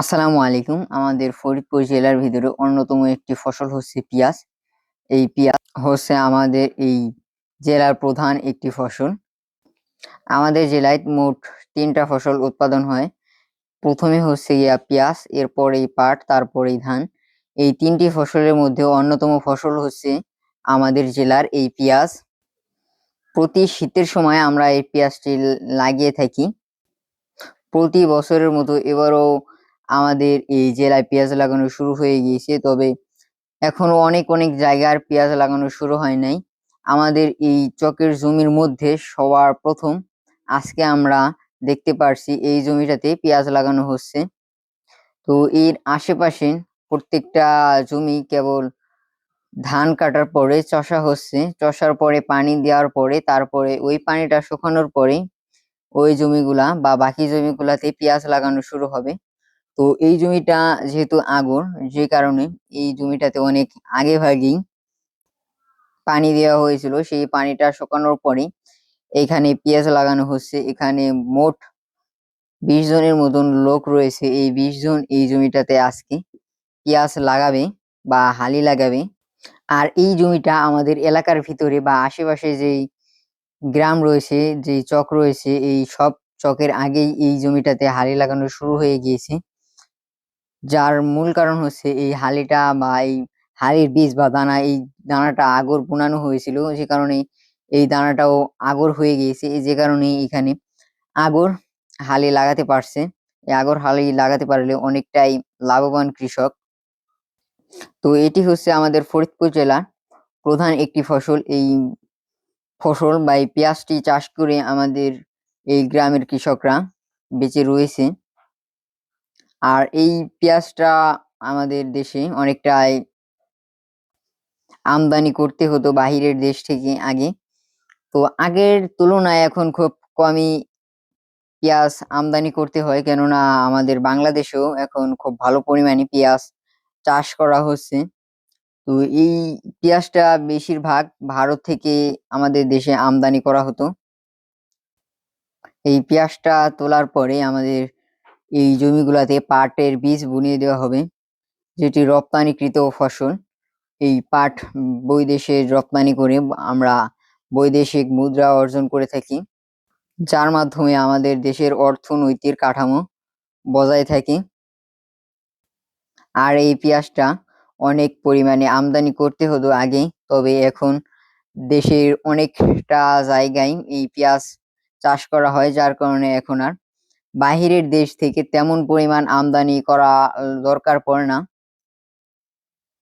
আসসালামু আলাইকুম। আমাদের ফরিদপুর জেলার ভিতরে অন্যতম একটি ফসল হচ্ছে পেঁয়াজ। এই পেঁয়াজ হচ্ছে আমাদের এই জেলার প্রধান একটি ফসল। আমাদের জেলায় মোট তিনটা ফসল উৎপাদন হয়। প্রথমে হচ্ছে গিয়া পেঁয়াজ এরপরেই পাট তারপরেই ধান। এই তিনটি ফসলের মধ্যে অন্যতম ফসল হচ্ছে আমাদের জেলার এই পেঁয়াজ। প্রতি শীতের সময় আমরা এই পেঁয়াজটি লাগিয়ে থাকি। প্রতি বছরের মতো এবারও আমাদের এই জেলায় পেঁয়াজ লাগানো শুরু হয়ে গিয়েছে, তবে এখনও অনেক অনেক জায়গার পেঁয়াজ লাগানো শুরু হয় নাই। আমাদের এই চকের জমির মধ্যে সবার প্রথম আজকে আমরা দেখতে পারছি এই জমিটাতে পেঁয়াজ লাগানো হচ্ছে। তো এর আশেপাশে প্রত্যেকটা জমি কেবল ধান কাটার পরে চষা হচ্ছে, চষার পরে পানি দেওয়ার পরে, তারপরে ওই পানিটা শুকানোর পরে ওই জমিগুলা বা বাকি জমিগুলাতে পেঁয়াজ লাগানো শুরু হবে। তো এই জমিটা যেহেতু আগর যে কারণে এই জমিটাতে অনেক আগে ভাগেই পানি দেওয়া হয়েছিল। সেই পানিটা শুকানোর পরে এখানে পেঁয়াজ লাগানো হচ্ছে। এখানে মোট বিশ জনের মতন লোক রয়েছে। এই বিশ জন এই জমিটাতে আজকে পেঁয়াজ লাগাবে বা হালি লাগাবে। আর এই জমিটা আমাদের এলাকার ভিতরে বা আশেপাশে যেই গ্রাম রয়েছে যে চক রয়েছে, এই সব চকের আগেই এই জমিটাতে হালি লাগানো শুরু হয়ে গিয়েছে। যার মূল কারণ হচ্ছে এই হালিটা বা এই হালির বীজ বা দানা, এই দানাটা আগর বুনানো হয়েছিল। যে কারণে এই দানাটাও আগর হয়ে গিয়েছে। যে কারণে এখানে আগর হালি লাগাতে পারছে। এই আগর হালি লাগাতে পারলে অনেকটাই লাভবান কৃষক। তো এটি হচ্ছে আমাদের ফরিদপুর জেলার প্রধান একটি ফসল। এই ফসল বা এই পেঁয়াজটি চাষ করে আমাদের এই গ্রামের কৃষকরা বেঁচে রয়েছে। আর এই পেঁয়াজটা আমাদের দেশে অনেকটাই আমদানি করতে হতো বাহিরের দেশ থেকে আগে। তো আগের তুলনায় এখন খুব কমই পেঁয়াজ আমদানি করতে হয়। কেননা আমাদের বাংলাদেশেও এখন খুব ভালো পরিমাণে পেঁয়াজ চাষ করা হচ্ছে। তো এই পেঁয়াজটা বেশিরভাগ ভারত থেকে আমাদের দেশে আমদানি করা হতো। এই পেঁয়াজটা তোলার পরে আমাদের এই জমিগুলাতে পাটের বীজ বুনিয়ে দেওয়া হবে, যেটি রপ্তানিকৃত ফসল। এই পাট বৈদেশে রপ্তানি করে আমরা বৈদেশিক মুদ্রা অর্জন করে থাকি, যার মাধ্যমে আমাদের দেশের অর্থনৈতিক কাঠামো বজায় থাকে। আর এই পেঁয়াজটা অনেক পরিমাণে আমদানি করতে হতো আগে, তবে এখন দেশের অনেকটা জায়গায় এই পেঁয়াজ চাষ করা হয়, যার কারণে এখন আর বাহিরের দেশ থেকে তেমন পরিমাণ আমদানি করা দরকার পড়ে না।